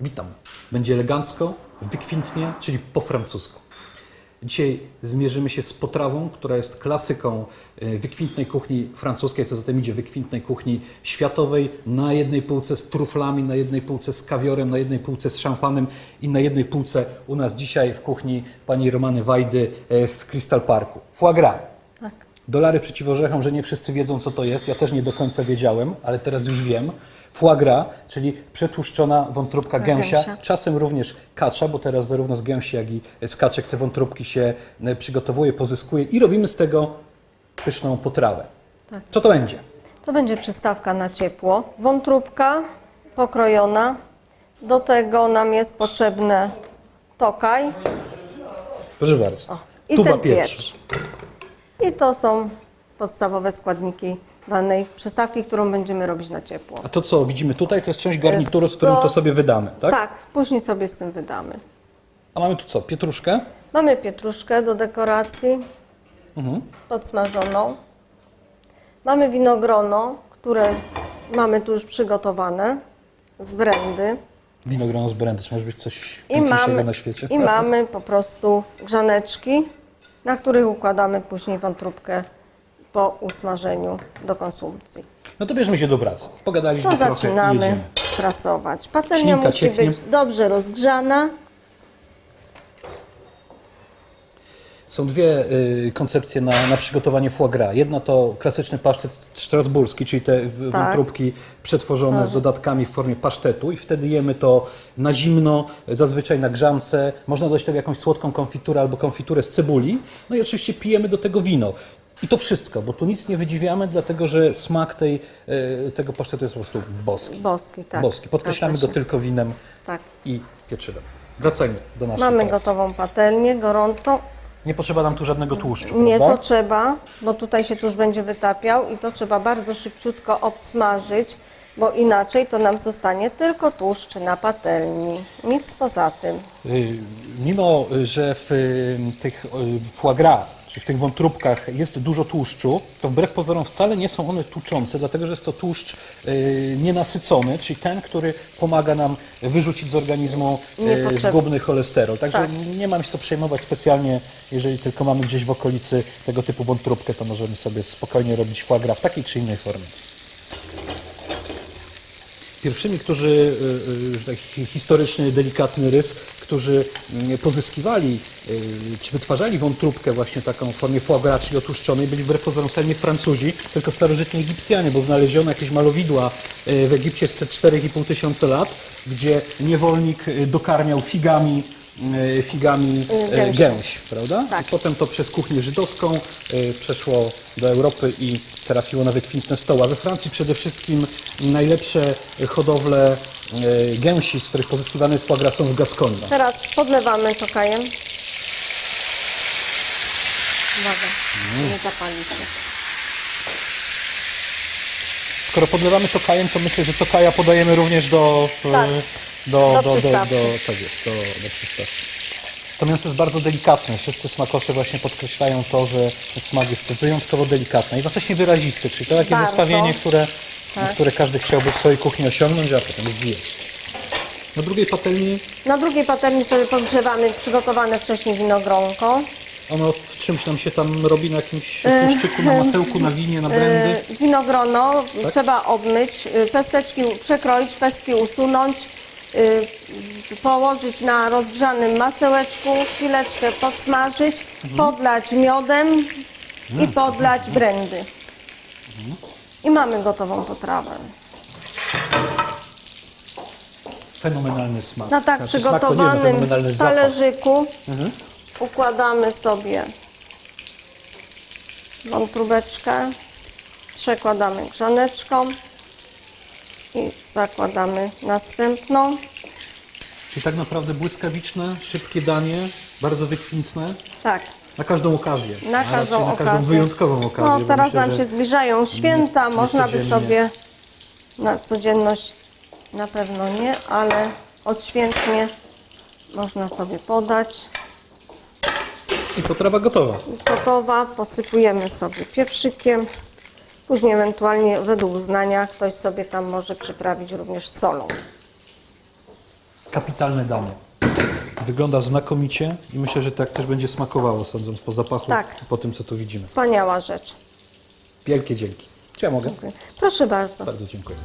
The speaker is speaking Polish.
Witam. Będzie elegancko, wykwintnie, czyli po francusku. Dzisiaj zmierzymy się z potrawą, która jest klasyką e, wykwintnej kuchni francuskiej, co za tym idzie wykwintnej kuchni światowej. Na jednej półce z truflami, na jednej półce z kawiorem, na jednej półce z szampanem i na jednej półce u nas dzisiaj w kuchni pani Romany Wajdy e, w Crystal Parku. Foie gras. Dolary przeciw orzechom, że nie wszyscy wiedzą, co to jest. Ja też nie do końca wiedziałem, ale teraz już wiem. Foie gras, czyli przetłuszczona wątróbka gęsia, gęsia. czasem również kacza, bo teraz zarówno z gęsi, jak i z kaczek te wątróbki się e, przygotowuje, pozyskuje i robimy z tego pyszną potrawę. Tak. Co to będzie? To będzie przystawka na ciepło. Wątróbka pokrojona. Do tego nam jest potrzebne tokaj Proszę bardzo. i Tuba ten pieprzu. pieprz. I to są podstawowe składniki danej przystawki, którą będziemy robić na ciepło. A to co widzimy tutaj, to jest część garnituru, z którym to- to sobie wydamy, tak? Tak, później sobie z tym wydamy. A mamy tu co? Pietruszkę? Mamy pietruszkę do dekoracji, Mhm. podsmażoną. Mamy winogrono, które mamy tu już przygotowane z brandy. Winogrono z brandy, czy może być coś I mamy, na świecie? I mamy po prostu grzaneczki, na których układamy później wątróbkę po usmażeniu do konsumpcji. No to bierzmy się do pracy. Pogadaliśmy To trochę i zaczynamy jedziemy. pracować. Patelnia Ślinka musi cieknie. być dobrze rozgrzana. Są dwie y, koncepcje na, na przygotowanie foie gras. Jedna to klasyczny pasztet strasburski, czyli te w- Tak. wątróbki przetworzone z dodatkami w formie pasztetu i wtedy jemy to na zimno, zazwyczaj na grzance. Można dodać do tego jakąś słodką konfiturę albo konfiturę z cebuli. No i oczywiście pijemy do tego wino. I to wszystko, bo tu nic nie wydziwiamy, dlatego że smak tej, y, tego pasztetu jest po prostu boski. Boski, tak. Boski. Podkreślamy Zgadza go się. tylko winem Tak. i pieczywem. Wracajmy do naszej Mamy gotową patelnię, gorącą. Nie potrzeba nam tu żadnego tłuszczu, Nie prawda? to trzeba, bo tutaj się tuż będzie wytapiał i to trzeba bardzo szybciutko obsmażyć, bo inaczej to nam zostanie tylko tłuszcz na patelni. Nic poza tym. Y, Mimo, y, że w y, tych foie gras, czyli w tych wątróbkach jest dużo tłuszczu, to wbrew pozorom wcale nie są one tłuczące, dlatego że jest to tłuszcz y, nienasycony, czyli ten, który pomaga nam wyrzucić z organizmu y, Niepotrzebny. zgubny cholesterol. Także Tak. nie mam się co przejmować specjalnie, jeżeli tylko mamy gdzieś w okolicy tego typu wątróbkę, to możemy sobie spokojnie robić foie gras w takiej czy innej formie. Pierwszymi, którzy, y, y, że tak hi- historyczny, delikatny rys, którzy mm, pozyskiwali, y, czy wytwarzali wątróbkę właśnie taką w formie foie gras, czyli otłuszczonej, byli wbrew pozorom Francuzi, tylko starożytni Egipcjanie, bo znaleziono jakieś malowidła w Egipcie sprzed 4,5 tysiąca lat, gdzie niewolnik dokarmiał figami figami y, Gęsi. gęś, prawda? Tak. I potem to przez kuchnię żydowską przeszło do Europy i trafiło na wykwintne stoły. A we Francji przede wszystkim najlepsze hodowle gęsi, z których pozyskiwane jest foie są w Gaskonii. Teraz podlewamy tokajem. Uwaga, Mm. nie zapali się. Skoro podlewamy tokajem, to myślę, że tokaja podajemy również do, Tak. Do, Do do, do, tak jest, do, do przystawki. To mięso jest bardzo delikatne. Wszyscy smakosze właśnie podkreślają to, że smak jest wyjątkowo delikatny, a jednocześnie wyrazisty, czyli to takie Bardzo. zestawienie, które, Tak. które każdy chciałby w swojej kuchni osiągnąć, a potem zjeść. Na drugiej patelni Na drugiej patelni sobie podgrzewamy przygotowane wcześniej winogronko. ono w czymś nam się tam robi, na jakimś tłuszczyku, na masełku, na winie, na brandy. Y, Winogrono Tak. trzeba obmyć, y, pesteczki przekroić, pestki usunąć, położyć na rozgrzanym masełeczku, chwileczkę podsmażyć, Mhm. podlać miodem i podlać brandy. I mamy gotową potrawę. Fenomenalny smak. Na tak Znaczy, smak nie przygotowanym talerzyku Mhm. układamy sobie wątróbeczkę, przekładamy grzaneczką i zakładamy następną. Czyli tak naprawdę błyskawiczne, szybkie danie, bardzo wykwintne. Tak, Na każdą okazję. Na a każdą na każdą okazję. wyjątkową okazję. No, teraz myślę, nam się zbliżają święta, nie można by sobie na codzienność na pewno nie, ale odświętnie można sobie podać. I potrawa gotowa. Gotowa, posypujemy sobie pieprzykiem. Później ewentualnie według uznania ktoś sobie tam może przyprawić również solą. Kapitalne danie. Wygląda znakomicie i myślę, że tak też będzie smakowało, sądząc po zapachu Tak. i po tym, co tu widzimy. Wspaniała rzecz. Wielkie dzięki. Czy ja mogę? Dziękuję. Proszę bardzo. Bardzo dziękuję.